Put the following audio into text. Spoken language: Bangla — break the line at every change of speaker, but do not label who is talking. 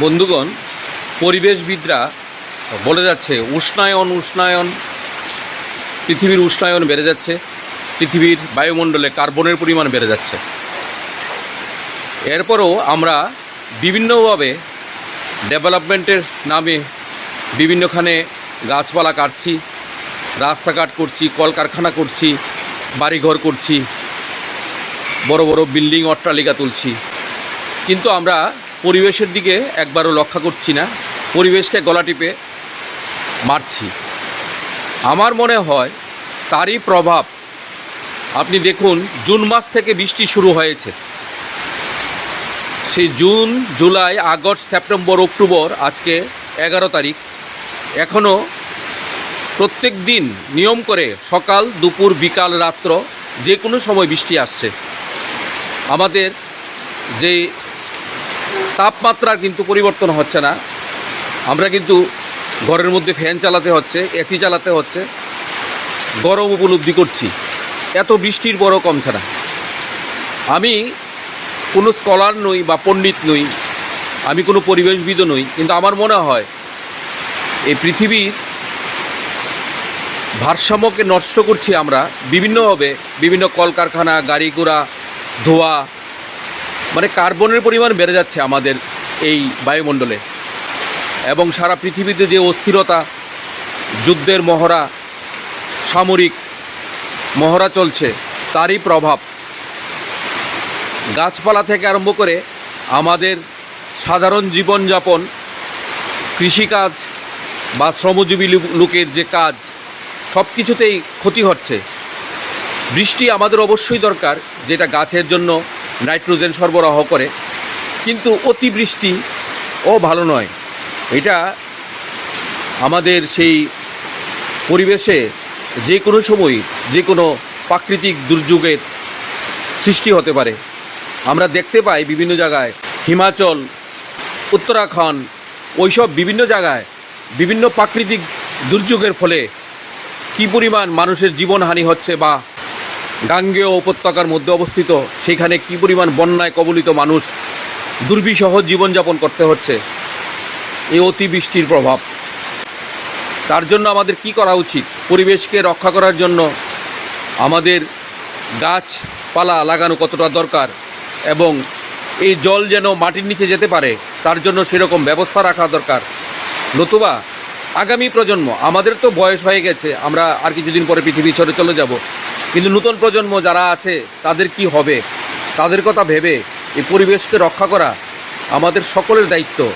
বন্ধুগণ, পরিবেশবিদরা বলে যাচ্ছে, উষ্ণায়ন উষ্ণায়ন, পৃথিবীর উষ্ণায়ন বেড়ে যাচ্ছে, পৃথিবীর বায়ুমণ্ডলে কার্বনের পরিমাণ বেড়ে যাচ্ছে। এরপরও আমরা বিভিন্নভাবে ডেভেলপমেন্টের নামে বিভিন্নখানে গাছপালা কাটছি, রাস্তাঘাট করছি, কলকারখানা করছি, বাড়িঘর করছি, বড় বড় বিল্ডিং, অট্টালিকা তুলছি। কিন্তু আমরা পরিবেশের দিকে একবারও লক্ষ্য করছি না। পরিবেশকে গলা টিপে মারছি। আমার মনে হয় তারই প্রভাব, আপনি দেখুন, জুন মাস থেকে বৃষ্টি শুরু হয়েছে। সেই June, July, August, September, October, আজকে এগারো তারিখ এখনও প্রত্যেক দিন নিয়ম করে সকাল, দুপুর, বিকাল, রাত্র যে কোনো সময় বৃষ্টি আসছে। আমাদের যে তাপমাত্রার কিন্তু পরিবর্তন হচ্ছে না। আমরা কিন্তু ঘরের মধ্যে ফ্যান চালাতে হচ্ছে, এসি চালাতে হচ্ছে। গরম উপলব্ধি করছি। এত বৃষ্টির বড় কমছে না। আমি কোনো স্কলার নই বা পণ্ডিত নই, আমি কোনো পরিবেশবিদও নই, কিন্তু আমার মনে হয় এই পৃথিবীর ভারসাম্যকে নষ্ট করছি আমরা বিভিন্নভাবে। বিভিন্ন কলকারখানা গাড়ি ঘোড়া ধোয়া মানে কার্বনের পরিমাণ বেড়ে যাচ্ছে আমাদের এই বায়ুমণ্ডলে। এবং সারা পৃথিবীতে যে অস্থিরতা, যুদ্ধের মহড়া, সামরিক মহড়া চলছে, তারই প্রভাব। গাছপালা থেকে আরম্ভ করে আমাদের সাধারণ জীবনযাপন, কৃষিকাজ বা শ্রমজীবী লোকের যে কাজ সব কিছুতেই ক্ষতি হচ্ছে। বৃষ্টি আমাদের অবশ্যই দরকার, যেটা গাছের জন্য নাইট্রোজেন সরবরাহ করে, কিন্তু অতিবৃষ্টি, ও ভালো নয়। এটা আমাদের সেই পরিবেশে যে কোনো সময় যে কোনো প্রাকৃতিক দুর্যোগের সৃষ্টি হতে পারে। আমরা দেখতে পাই বিভিন্ন জায়গায় হিমাচল, উত্তরাখণ্ড, ওইসব বিভিন্ন জায়গায় বিভিন্ন প্রাকৃতিক দুর্যোগের ফলে কী পরিমাণ মানুষের জীবনহানি হচ্ছে বা গাঙ্গেয় উপত্যকার মধ্যে অবস্থিত, সেখানে কী পরিমাণ বন্যায় কবলিত মানুষ দুর্বিষহ জীবনযাপন করতে হচ্ছে? এই অতিবৃষ্টির প্রভাব। তার জন্য আমাদের কি করা উচিত? পরিবেশকে রক্ষা করার জন্য আমাদের গাছপালা লাগানো কতটা দরকার? এবং এই জল যেন মাটির নিচে যেতে পারে, তার জন্য সেরকম ব্যবস্থা রাখা দরকার। নতুবা, আগামী প্রজন্ম, আমাদের তো বয়স হয়ে গেছে, আমরা আর কিছুদিন পরে পৃথিবী ছেড়ে চলে যাব। কিন্তু নতুন প্রজন্ম যারা আছে, তাদের কি হবে? তাদের কথা ভেবে এই পরিবেশকে রক্ষা করা আমাদের সকলের দায়িত্ব।